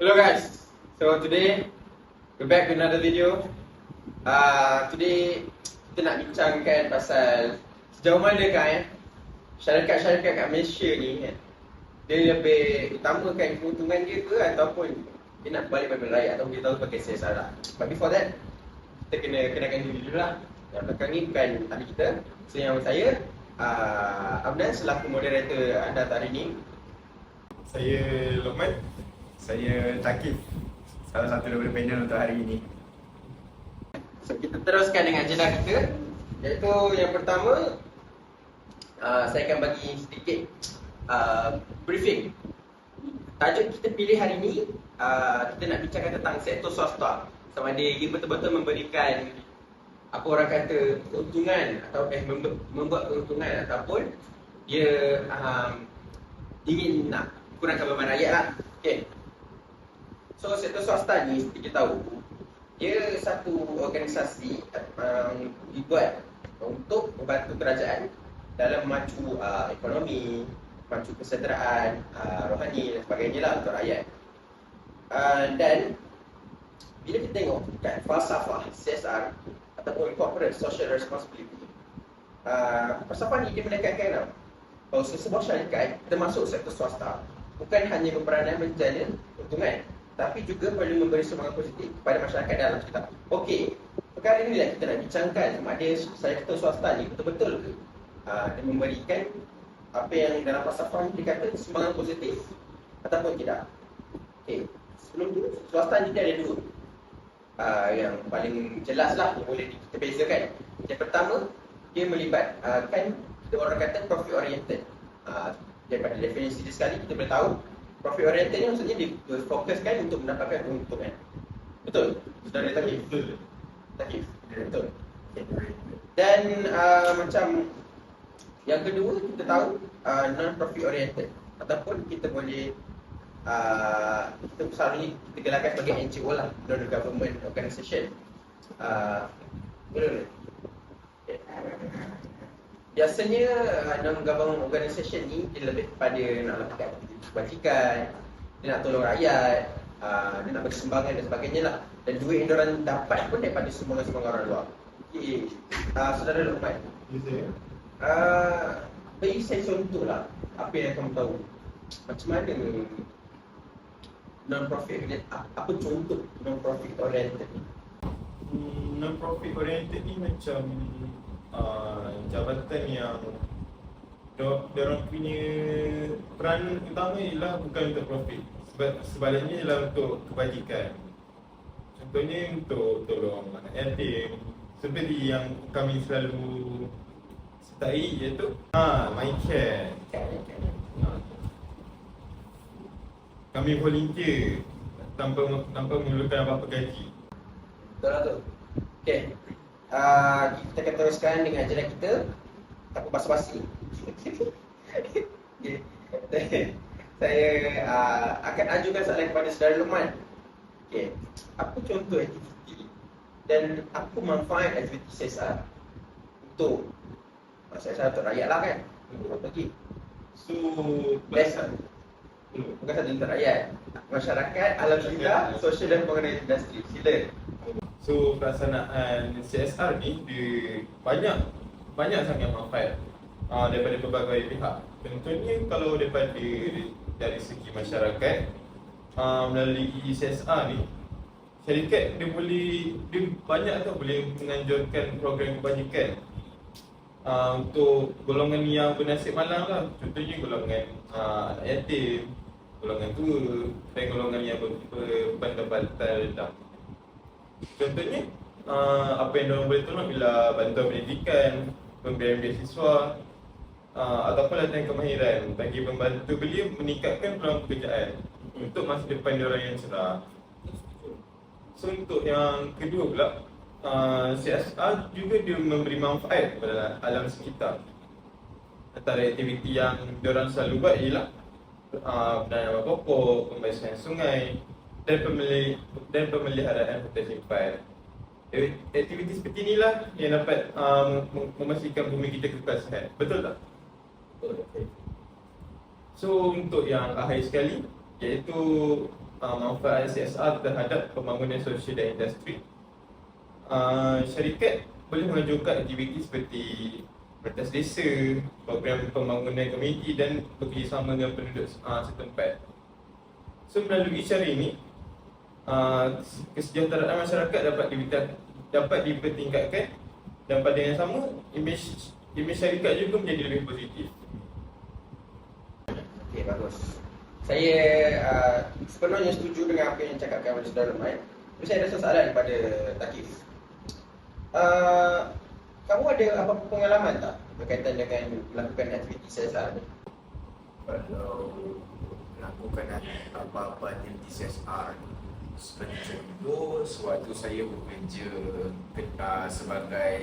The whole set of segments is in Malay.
Hello guys, so today we're back with another video. Uh, today kita nak bincangkan pasal sejauh mana kan eh, syarikat-syarikat kat Malaysia ni kan, dia lebih utamakan keuntungan dia ke ataupun dia nak balik pada rakyat atau dia tahu sebagai CSR lah. But before that, kita kena kenalkan diri dulu lah. Yang belakang ni bukan ahli kita. So yang saya, uh, Abdan selaku moderator anda hari ni. Saya Lokman Saya Takif Salah satu daripada panel untuk hari ini. So kita teruskan dengan agenda kita. Iaitu yang pertama uh, Saya akan bagi sedikit uh, briefing. Tajuk kita pilih hari ini uh, Kita nak bincangkan tentang sektor swasta Sama ada ia betul-betul memberikan Apa orang kata keuntungan Atau eh membuat, keuntungan Ataupun dia um, ingin nak kurangkan beban rakyat lah. Okay. So sektor swasta ni kita tahu Dia satu organisasi um, dibuat untuk membantu kerajaan dalam memacu uh, ekonomi, memacu kesejahteraan, uh, rohani dan sebagainya lah untuk rakyat. Uh, dan bila kita tengok kat falsafah CSR ataupun corporate social responsibility, uh, falsafah ni dia menekankan apa? Bahawa sesebuah syarikat termasuk sektor swasta bukan hanya berperanan menjana keuntungan tapi juga perlu memberi sumbangan positif kepada masyarakat dalam sekitar. Okey, perkara ini lah kita nak bincangkan sama ada sektor swasta ni betul-betul ke uh, dia memberikan apa yang dalam ni dikata sumbangan positif ataupun tidak. Okey, sebelum tu swasta ni ada dua uh, yang paling jelas lah yang boleh kita bezakan. Yang pertama, dia melibatkan uh, orang kata profit oriented. Uh, daripada definisi dia sekali kita boleh tahu profit oriented ni maksudnya dia fokuskan untuk mendapatkan keuntungan. Betul? Sudah ada takif? Betul Takif? Betul. Dan uh, macam yang kedua kita tahu uh, non profit oriented ataupun kita boleh uh, kita selalunya kita gelarkan sebagai NGO lah non government organisation. Uh, betul? Okay biasanya uh, non-government organisation ni dia lebih kepada nak lakukan kebajikan, dia nak tolong rakyat, uh, dia nak bagi dan sebagainya lah. Dan duit yang diorang dapat pun daripada sumbangan-sumbangan orang luar. Okay. Uh, Saudara Luqman, uh, bagi saya contoh lah apa yang kamu tahu. Macam mana non-profit apa contoh non-profit oriented ni? Hmm, Non-profit oriented ni macam uh, Jabatan yang Diorang punya peran utama ialah bukan untuk profit Sebab Sebaliknya ialah untuk kebajikan Contohnya untuk tolong anak yatim Seperti yang kami selalu sertai iaitu ha, My Care. Kami volunteer tanpa tanpa memerlukan apa-apa gaji Betul lah tu. Okay. Uh, kita akan teruskan dengan agenda kita Takut basa-basi. Okay. Saya uh, akan ajukan soalan kepada saudara Luqman okay. Apa contoh aktiviti dan apa manfaat aktiviti CSR Untuk CSR untuk rakyat lah kan? Untuk bagi So, Best Bukan sahaja untuk rakyat Masyarakat, alam sekitar, sosial dan pengenalan industri. Sila. So pelaksanaan CSR ni dia banyak banyak sangat manfaat uh, daripada pelbagai pihak. Contohnya kalau daripada dari segi masyarakat uh, melalui CSR ni syarikat dia boleh dia banyak tau boleh menganjurkan program kebajikan. Uh, untuk golongan yang bernasib malang lah. Contohnya golongan uh, anak yatim golongan tua dan golongan yang berpendapatan rendah. Contohnya uh, apa yang diorang boleh tolong bila bantuan pendidikan, pemberian beasiswa uh, ataupun latihan kemahiran bagi membantu beliau meningkatkan peluang pekerjaan untuk masa depan diorang yang cerah. So untuk yang kedua pula uh, CSR juga dia memberi manfaat kepada alam sekitar. Antara aktiviti yang diorang selalu buat ialah uh, penanaman pokok, pembersihan sungai, dan pemeliharaan hutan simpan. Aktiviti seperti inilah yang dapat um, memastikan bumi kita kekal sihat. Betul tak? Betul. So untuk yang akhir sekali iaitu uh, manfaat CSR terhadap pembangunan sosial dan industri. Uh, syarikat boleh mengajukan aktiviti seperti Pertas desa, program pembangunan komuniti dan bekerjasama dengan penduduk uh, setempat. So melalui cara ini, uh, kesejahteraan masyarakat dapat dapat dipertingkatkan dan pada yang sama, imej imej syarikat juga menjadi lebih positif. Okey, bagus. Saya uh, sepenuhnya setuju dengan apa yang dicakapkan oleh saudara Mai. Tapi saya ada soalan kepada Takif. Uh, kamu ada apa pengalaman tak berkaitan dengan melakukan aktiviti CSR ni? kalau melakukan apa-apa aktiviti CSR seperti contoh sewaktu saya bekerja uh, sebagai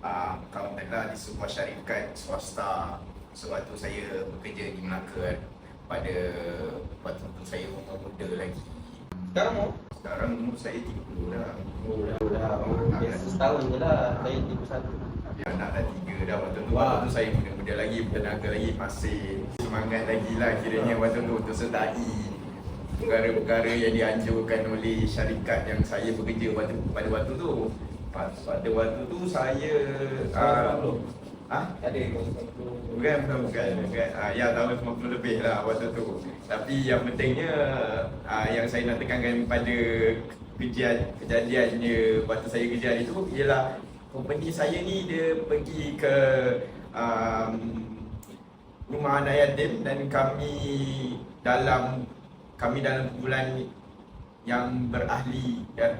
uh, accountant lah di sebuah syarikat swasta sewaktu saya bekerja di Melaka kan pada waktu tu saya umur muda lagi Sekarang mau? sekarang umur saya 30 dah Oh, dah, setahun je lah. Saya 31. Dia anak dah tiga dah waktu tu Waktu tu saya muda-muda lagi, bertenaga lagi Masih semangat lagi lah kiranya waktu tu untuk sertai Perkara-perkara yang dianjurkan oleh syarikat yang saya bekerja pada, pada waktu tu. Pada waktu tu saya uh, Ah, Ada Bukan, bukan, bukan, bukan. Uh, ya, tahun 50 lebih lah waktu tu. Tapi yang pentingnya uh, Yang saya nak tekankan pada kejadian, kejadiannya Waktu saya kerja hari tu Ialah Company saya ni dia pergi ke um, Rumah anak yatim Dan kami dalam Kami dalam bulan yang berahli ya,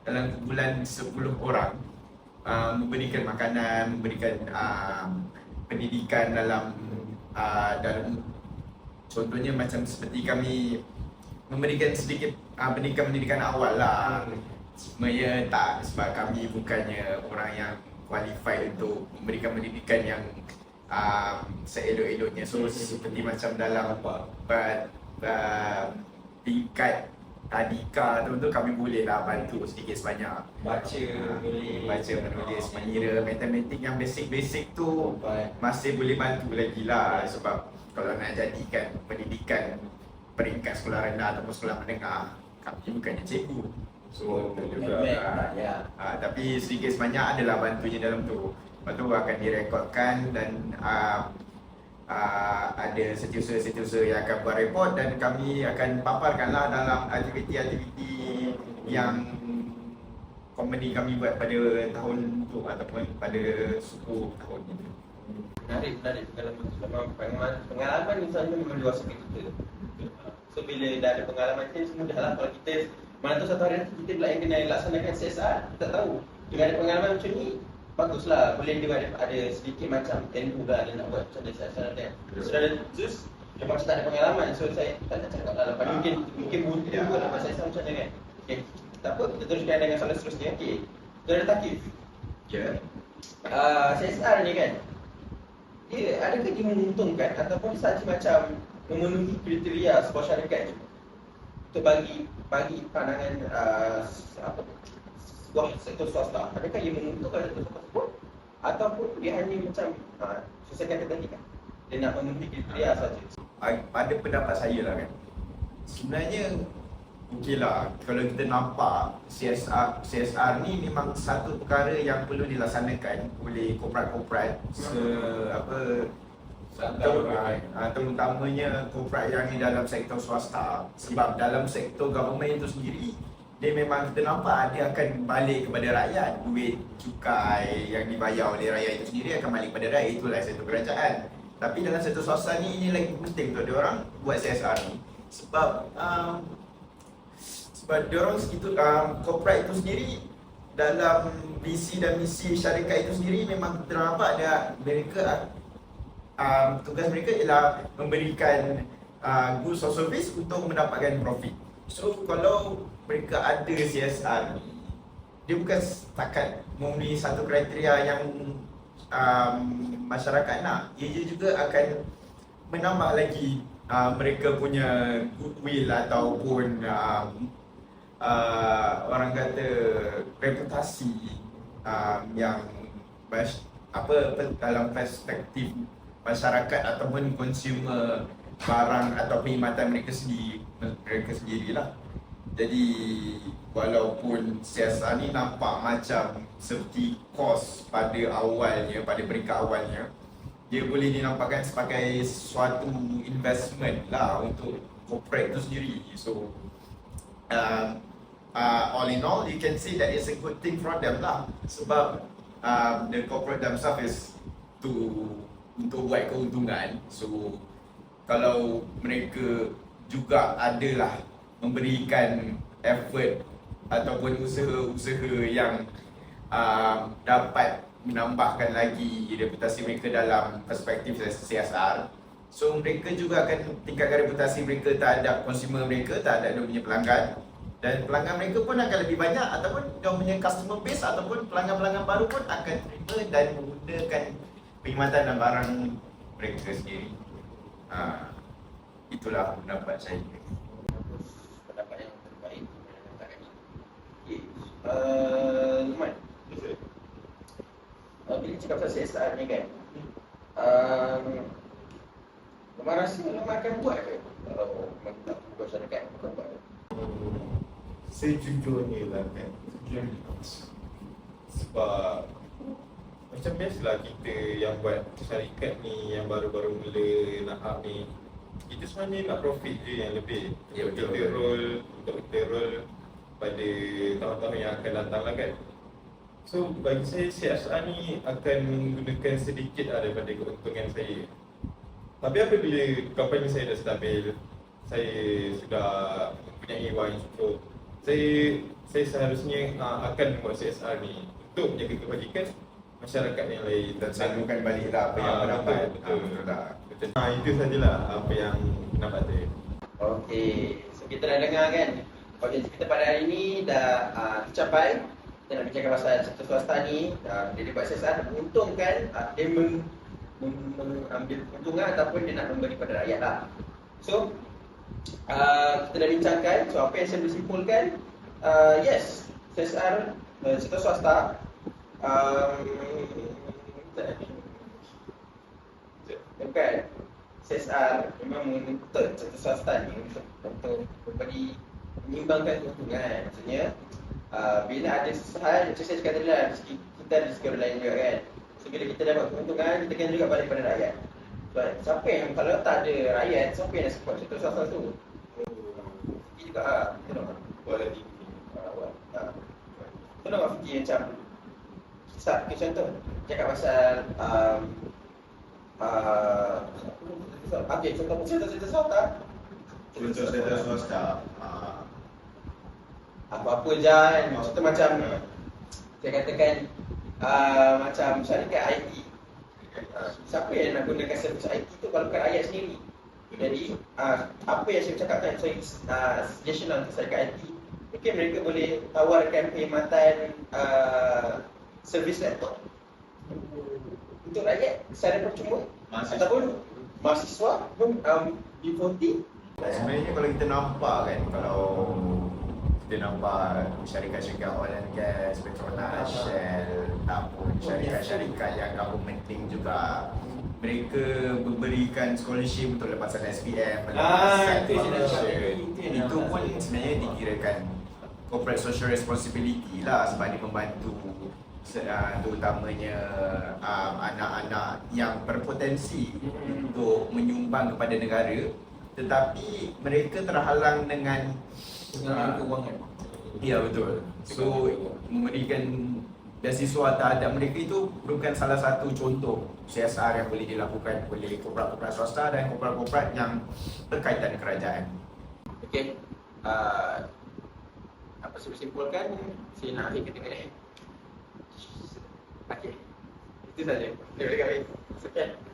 Dalam bulan 10 orang uh, memberikan makanan, memberikan uh, pendidikan dalam uh, dalam contohnya macam seperti kami memberikan sedikit uh, pendidikan pendidikan awal lah. Sebenarnya tak sebab kami bukannya orang yang qualified untuk memberikan pendidikan yang uh, seelok-eloknya. So seperti macam dalam apa uh, tingkat tadika tu tu kami boleh lah bantu sedikit sebanyak. Baca, boleh. baca menulis mengira. Matematik yang basic-basic tu masih boleh bantu lagi lah sebab kalau nak jadikan pendidikan peringkat sekolah rendah ataupun sekolah menengah kami bukannya cikgu. So juga. ah, Ya. ah, tapi sedikit sebanyak adalah bantunya dalam tu. Lepas tu akan direkodkan dan ah, uh, ada setiausaha-setiausaha yang akan buat report dan kami akan paparkanlah dalam aktiviti-aktiviti yang company kami buat pada tahun tu ataupun pada 10 tahun itu. Menarik, menarik pengalaman pengalaman, pengalaman ni sebenarnya memang luaskan kita. So bila dah ada pengalaman tu semua dah lah kalau kita mana tu satu hari nanti kita pula yang kena laksanakan CSR, kita tak tahu. Dengan ada pengalaman macam ni, baguslah. Boleh dia ada, ada sedikit macam ilmu lah dia nak buat macam mana CSR dia. Saudara Zeus, dia macam tak ada pengalaman. So saya tak nak cakap lah. Lepas ni mungkin mungkin buntu Ya. juga dapat CSR macam mana kan. Okay. Tak apa, kita teruskan dengan soalan seterusnya. Okay. Saudara Takif, Ya. uh, CSR ni kan dia adakah dia menguntungkan ataupun saja macam memenuhi kriteria sebuah syarikat untuk bagi bagi pandangan uh, apa sebuah sektor swasta. Adakah ia menguntungkan sektor swasta tersebut? Ataupun dia hanya macam uh, sesuai kata tadi kan dia nak memenuhi kriteria saja Ah, Pada pendapat saya lah kan. Sebenarnya Okey lah Kalau kita nampak CSR, CSR ni memang satu perkara yang perlu dilaksanakan Oleh korporat-korporat Se, apa uh, terutamanya korporat yang di dalam sektor swasta. Sebab dalam sektor government itu sendiri dia memang kita nampak dia akan balik kepada rakyat. Duit cukai yang dibayar oleh rakyat itu sendiri akan balik kepada rakyat. Itulah sektor kerajaan. Tapi dalam sektor swasta ni ini lagi penting untuk dia orang buat CSR ni. Sebab um, sebab dia orang itu um, corporate itu sendiri dalam visi dan misi syarikat itu sendiri memang kita nampak dia mereka um, tugas mereka ialah memberikan uh, goods or service untuk mendapatkan profit. So kalau mereka ada CSR dia bukan setakat memenuhi satu kriteria yang um, masyarakat nak. Ia juga akan menambah lagi uh, mereka punya goodwill ataupun um, uh, orang kata reputasi um, yang bas, apa dalam perspektif masyarakat ataupun consumer barang atau perkhidmatan mereka sendiri mereka sendirilah. Jadi walaupun CSR ni nampak macam seperti kos pada awalnya, pada peringkat awalnya, dia boleh dinampakkan sebagai suatu investment lah untuk corporate tu sendiri. So uh, uh, all in all, you can see that it's a good thing for them lah. Sebab um, the corporate themselves is to untuk buat keuntungan. So kalau mereka juga adalah memberikan effort ataupun usaha-usaha yang um, dapat menambahkan lagi reputasi mereka dalam perspektif CSR So mereka juga akan tingkatkan reputasi mereka terhadap consumer mereka, terhadap dia punya pelanggan dan pelanggan mereka pun akan lebih banyak ataupun dia punya customer base ataupun pelanggan-pelanggan baru pun akan terima dan menggunakan perkhidmatan dan barang mereka sendiri. Ha, itulah pendapat saya. pendapat yang terbaik yang ni. Okey. Uh, Luqman, uh, bila cakap pasal CSR ni kan, um, Luqman rasa Luqman akan buat ke? Kalau Luqman tak buat syarikat, bukan buat ke? Sejujurnya lah kan Sejujurnya Sebab Macam biasalah kita yang buat syarikat ni Yang baru-baru mula nak up ni. Kita sebenarnya nak profit je yang lebih. Ya, Untuk betul. kita roll Untuk kita roll Pada tahun-tahun yang akan datang lah kan. So bagi saya CSR ni akan menggunakan sedikit lah daripada keuntungan saya. Tapi apabila company saya dah stabil Saya sudah mempunyai wang yang cukup saya saya seharusnya uh, akan membuat CSR ni untuk menjaga kebajikan masyarakat yang lain Dan sambungkan baliklah apa yang Ah, mendapat. betul, betul. Betul lah. Betul. Ha, itu sajalah apa yang pendapat saya. Okey, so kita dah dengar kan Audience kita pada hari ni dah uh, tercapai Kita nak bincangkan pasal sektor swasta ni uh, Dia buat CSR menguntungkan uh, Dia meng, meng, mengambil keuntungan ataupun dia nak memberi pada rakyat lah So, uh, kita dah bincangkan So apa yang saya boleh simpulkan uh, Yes, CSR uh, sektor swasta um, Bukan CSR memang menuntut sektor swasta ni untuk, untuk memberi menyumbangkan keuntungan maksudnya uh, bila ada hal macam saya cakap tadi lah rezeki kita ada rezeki orang lain juga kan. So bila kita dapat keuntungan kita kena juga balik pada rakyat. So, siapa yang kalau tak ada rakyat siapa yang nak support sektor swasta tu? Rezeki juga lah kita nak Buat lagi. Buat. Kau nak fikir macam Kisah, okay, contoh. Cakap pasal um, uh, Okay, contoh cerita-cerita swasta Contoh sektor swasta. ah, Apa-apa je kan? Contoh macam Saya katakan uh, Macam syarikat IT uh, Siapa yang nak gunakan servis IT tu Kalau bukan rakyat sendiri? Jadi uh, Apa yang saya cakapkan Saya uh, suggestion untuk syarikat IT Mungkin mereka boleh tawarkan perkhidmatan uh, servis laptop untuk rakyat secara percuma Mahasiswa. ataupun mahasiswa pun um, B40 Sebenarnya kalau kita nampak kan kalau kita nampak syarikat-syarikat oil and gas, Petronas, Shell ataupun syarikat-syarikat yang governmenting juga mereka memberikan scholarship untuk lepasan SPM, Ah, lepasan foundation. tadi. Itu Itu pun sebenarnya dikirakan corporate social responsibility lah sebab dia membantu ah, terutamanya um, anak-anak yang berpotensi untuk menyumbang kepada negara tetapi mereka terhalang dengan dengan keuangan Ya betul. So memberikan beasiswa terhadap mereka itu merupakan salah satu contoh CSR yang boleh dilakukan oleh korporat-korporat swasta dan korporat-korporat yang berkaitan kerajaan. Okey. Uh, apa saya simpulkan saya nak akhir kita ni. Okey. Itu saja. Terima kasih. Sekian.